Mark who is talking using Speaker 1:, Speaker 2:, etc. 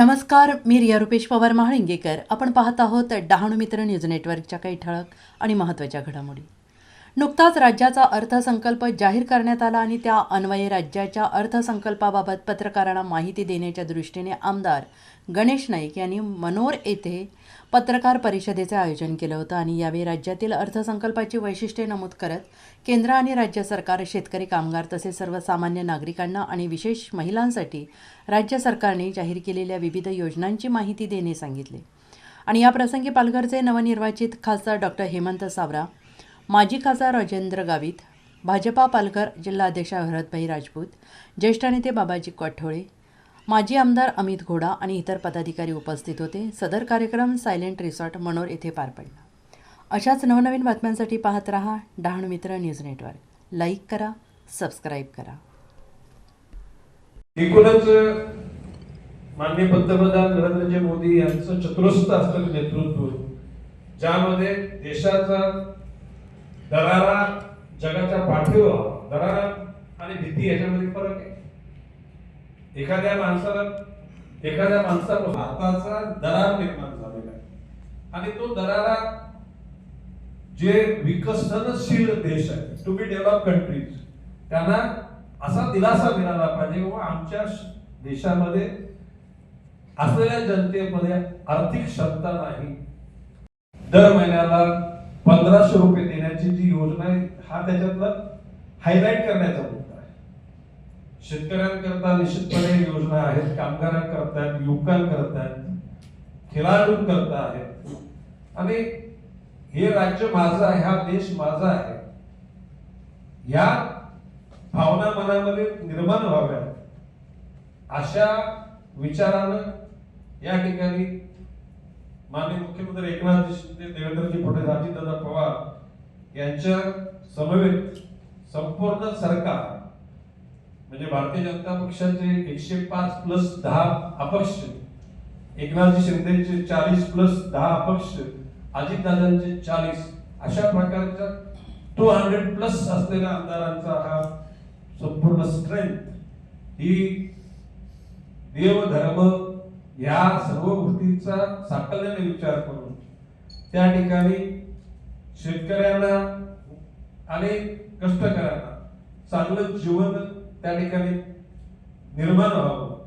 Speaker 1: नमस्कार मी रिया रुपेश पवार महाळिंगेकर आपण पाहत आहोत डहाणू मित्र न्यूज नेटवर्कच्या काही ठळक आणि महत्त्वाच्या घडामोडी. नुकताच राज्याचा अर्थसंकल्प जाहीर करण्यात आला आणि त्या अन्वये राज्याच्या अर्थसंकल्पाबाबत पत्रकारांना माहिती देण्याच्या दृष्टीने आमदार गणेश नाईक यांनी मनोर येथे पत्रकार परिषदेचे आयोजन केलं होतं आणि यावेळी राज्यातील अर्थसंकल्पाची वैशिष्ट्ये नमूद करत केंद्र आणि राज्य सरकार शेतकरी कामगार तसेच सर्वसामान्य नागरिकांना आणि विशेष महिलांसाठी राज्य सरकारने जाहीर केलेल्या विविध योजनांची माहिती देणे सांगितले. आणि या प्रसंगी पालघरचे नवनिर्वाचित खासदार डॉक्टर हेमंत सावरा माजी खासदार राजेंद्र गावित भाजपा पालघर जिल्हाध्यक्ष भरतभाई राजपूत ज्येष्ठ नेते बाबाजी कठोळे माजी आमदार अमित घोडा आणि इतर पदाधिकारी उपस्थित होते. सदर कार्यक्रम सायलेंट रिसॉर्ट मनोर येथे पार पडला. अशाच नवनवीन बातम्यांसाठी पाहत रहा डहाण मित्र न्यूज नेटवर्क. लाईक करा सबस्क्राईब करा.
Speaker 2: एकूणच माननीय पंतप्रधान नरेंद्रजी मोदी यांचं चतुरस्र असलेलं नेतृत्व ज्यामध्ये देशाचा दरारा जगाच्या पाठीवर दरारा आणि भीती याच्यामध्ये फरक आहे. एखाद्या माणसाला एखाद्या माणसाला भारताचा दरार निर्माण झालेला आहे. आणि तो दरारा जे विकसनशील देश आहे टू बी डेव्हलप कंट्रीज त्यांना असा दिलासा मिळाला पाहिजे व आमच्या देशामध्ये असलेल्या जनतेमध्ये आर्थिक क्षमता नाही. दर महिन्याला पंधराशे रुपये देण्याची जी योजना आहे हा त्याच्यातला हायलाईट करण्याचा मुद्दा आहे. शेतकऱ्यांकरता निश्चितपणे योजना आहेत कामगारांकरता आहेत युवकांकरता आहेत खेळाडूंकरता आहेत. आणि हे राज्य माझं आहे हा देश माझा आहे. या भावना मनामध्ये निर्माण व्हाव्या अशा विचारानं या ठिकाणी माननीय मुख्यमंत्री एकनाथ शिंदे देवेंद्रजी फडणवीस अजितदादा पवार यांच्या समवेत संपूर्ण सरकार म्हणजे भारतीय जनता पक्षाचे एकशे पाच प्लस दहा अपक्ष एकनाथजी शिंदेचे चाळीस प्लस दहा अपक्ष अजितदादांचे चाळीस अशा प्रकारच्या टू हंड्रेड प्लस असलेल्या आमदारांचा हा संपूर्ण स्ट्रेंथ ही देव धर्म या सर्व गोष्टींचा साकल्याने विचार करून त्या ठिकाणी शेतकऱ्यांना आणि कष्टकऱ्यांना चांगलं जीवन त्या ठिकाणी निर्माण व्हावं.